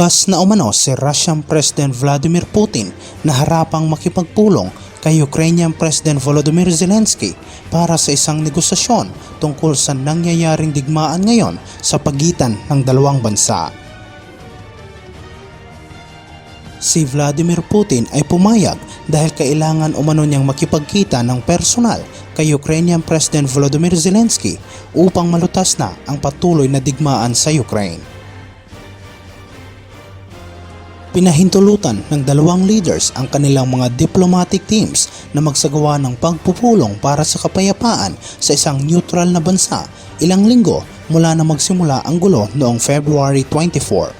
Bukas na umano si Russian President Vladimir Putin na harapang makipagpulong kay Ukrainian President Volodymyr Zelensky para sa isang negosasyon tungkol sa nangyayaring digmaan ngayon sa pagitan ng dalawang bansa. Si Vladimir Putin ay pumayag dahil kailangan umano niyang makipagkita ng personal kay Ukrainian President Volodymyr Zelensky upang malutas na ang patuloy na digmaan sa Ukraine. Pinahintulutan ng dalawang leaders ang kanilang mga diplomatic teams na magsagawa ng pagpupulong para sa kapayapaan sa isang neutral na bansa ilang linggo mula na magsimula ang gulo noong February 24.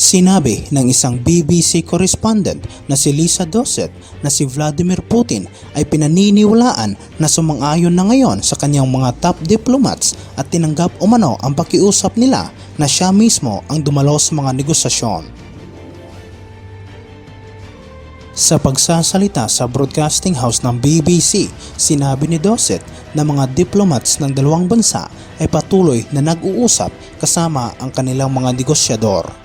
Sinabi ng isang BBC correspondent na si Lisa Dossett na si Vladimir Putin ay pinaniniwalaan na sumang-ayon na ngayon sa kanyang mga top diplomats at tinanggap umano ang pakiusap nila na siya mismo ang dumalo sa mga negosasyon. Sa pagsasalita sa broadcasting house ng BBC, sinabi ni Dossett na mga diplomats ng dalawang bansa ay patuloy na nag-uusap kasama ang kanilang mga negosyador.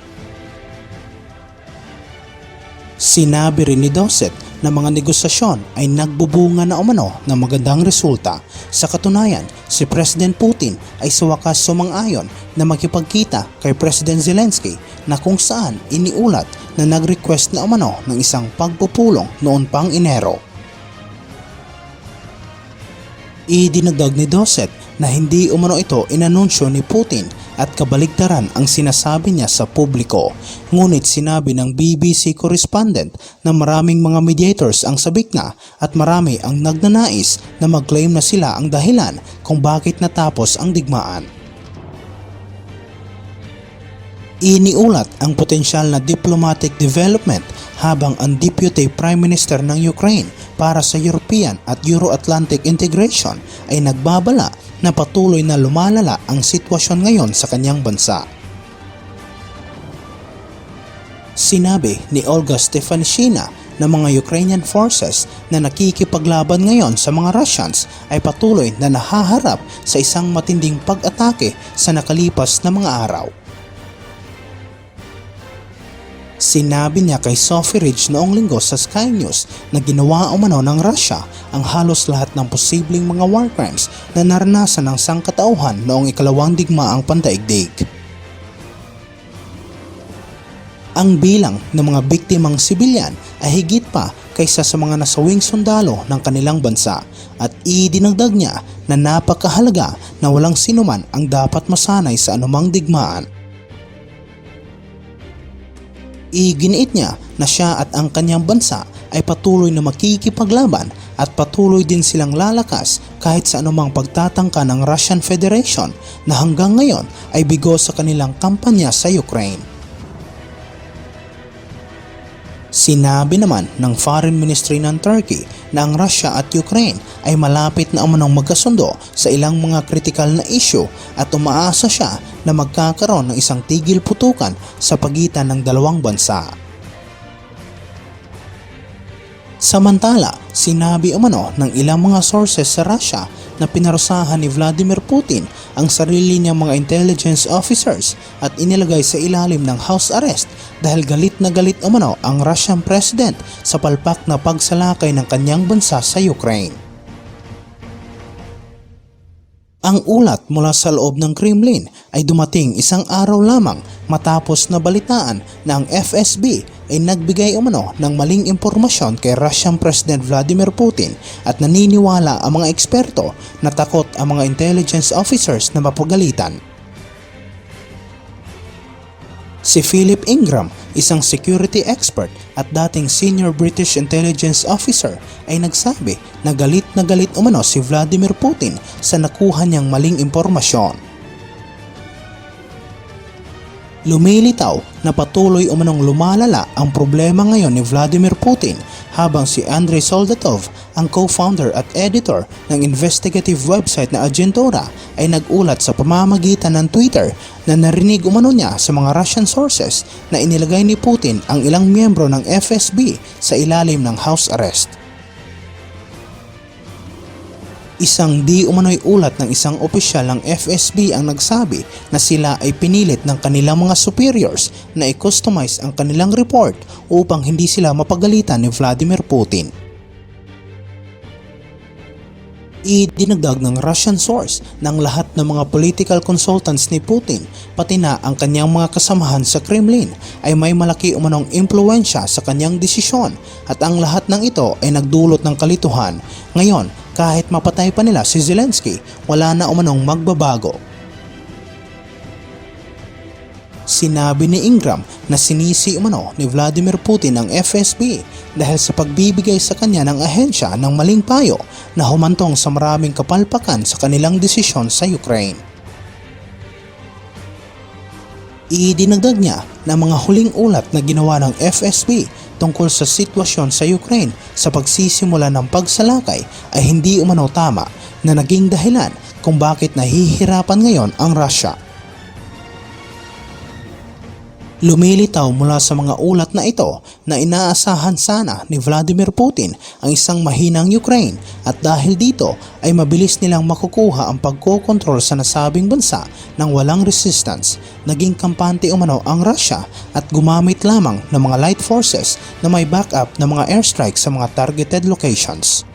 Sinabi rin ni Dossett na mga negosasyon ay nagbubunga na umano ng magandang resulta. Sa katunayan, si President Putin ay sa wakas sumang-ayon na makipagkita kay President Zelensky na kung saan iniulat na nag-request na umano ng isang pagpupulong noon pang Enero. Idinagdag ni Dossett na hindi umano ito inanunsyo ni Putin at kabaligtaran ang sinasabi niya sa publiko. Ngunit sinabi ng BBC correspondent na maraming mga mediators ang sabik na at marami ang nagnanais na mag-claim na sila ang dahilan kung bakit natapos ang digmaan. Iniulat ang potensyal na diplomatic development habang ang Deputy Prime Minister ng Ukraine para sa European at Euro-Atlantic integration ay nagbabala na patuloy na lumalala ang sitwasyon ngayon sa kanyang bansa. Sinabi ni Olga Stefanishina na mga Ukrainian forces na nakikipaglaban ngayon sa mga Russians ay patuloy na nahaharap sa isang matinding pag-atake sa nakalipas na mga araw. Sinabi niya kay Sophie Ridge noong linggo sa Sky News na ginawa umano ng Russia ang halos lahat ng posibleng mga war crimes na naranasan ng sangkatauhan noong ikalawang digmaang pandaigdig. Ang bilang ng mga biktimang sibilyan ay higit pa kaysa sa mga nasawing sundalo ng kanilang bansa at idinagdag niya na napakahalaga na walang sinuman ang dapat masanay sa anumang digmaan Iginiit niya na siya at ang kanyang bansa ay patuloy na makikipaglaban at patuloy din silang lalakas kahit sa anumang pagtatangka ng Russian Federation na hanggang ngayon ay bigo sa kanilang kampanya sa Ukraine. Sinabi naman ng Foreign Ministry ng Turkey na ang Russia at Ukraine ay malapit na umunong magkasundo sa ilang mga kritikal na issue at umaasa siya na magkakaroon ng isang tigil putukan sa pagitan ng dalawang bansa. Samantala, sinabi umano ng ilang mga sources sa Russia na pinarusahan ni Vladimir Putin ang sarili niyang mga intelligence officers at inilagay sa ilalim ng house arrest dahil galit na galit umano ang Russian president sa palpak na pagsalakay ng kanyang bansa sa Ukraine. Ang ulat mula sa loob ng Kremlin ay dumating isang araw lamang matapos na balitaan na ang FSB ay nagbigay umano ng maling impormasyon kay Russian President Vladimir Putin at naniniwala ang mga eksperto na takot ang mga intelligence officers na mapagalitan. Si Philip Ingram, isang security expert at dating senior British intelligence officer ay nagsabi na galit na galit umano si Vladimir Putin sa nakuha niyang maling impormasyon. Lumilitaw na patuloy umanong lumalala ang problema ngayon ni Vladimir Putin habang si Andrei Soldatov, ang co-founder at editor ng investigative website na Agentora ay nagulat sa pamamagitan ng Twitter na narinig umano niya sa mga Russian sources na inilagay ni Putin ang ilang miyembro ng FSB sa ilalim ng house arrest. Isang di umano'y ulat ng isang opisyal ng FSB ang nagsabi na sila ay pinilit ng kanilang mga superiors na i-customize ang kanilang report upang hindi sila mapagalitan ni Vladimir Putin. Idinagdag ng Russian source ng lahat ng mga political consultants ni Putin pati na ang kanyang mga kasamahan sa Kremlin ay may malaki umanong impluensya sa kanyang desisyon at ang lahat ng ito ay nagdulot ng kalituhan. Ngayon, kahit mapatay pa nila si Zelensky, wala na umanong magbabago. Sinabi ni Ingram na sinisi umano ni Vladimir Putin ang FSB dahil sa pagbibigay sa kanya ng ahensya ng maling payo na humantong sa maraming kapalpakan sa kanilang desisyon sa Ukraine. Idinagdag niya na mga huling ulat na ginawa ng FSB tungkol sa sitwasyon sa Ukraine sa pagsisimula ng pagsalakay ay hindi umano tama na naging dahilan kung bakit nahihirapan ngayon ang Russia. Lumilitaw mula sa mga ulat na ito na inaasahan sana ni Vladimir Putin ang isang mahinang Ukraine at dahil dito ay mabilis nilang makukuha ang pagkokontrol sa nasabing bansa ng walang resistance. Naging kampante umano ang Russia at gumamit lamang ng mga light forces na may backup ng mga airstrike sa mga targeted locations.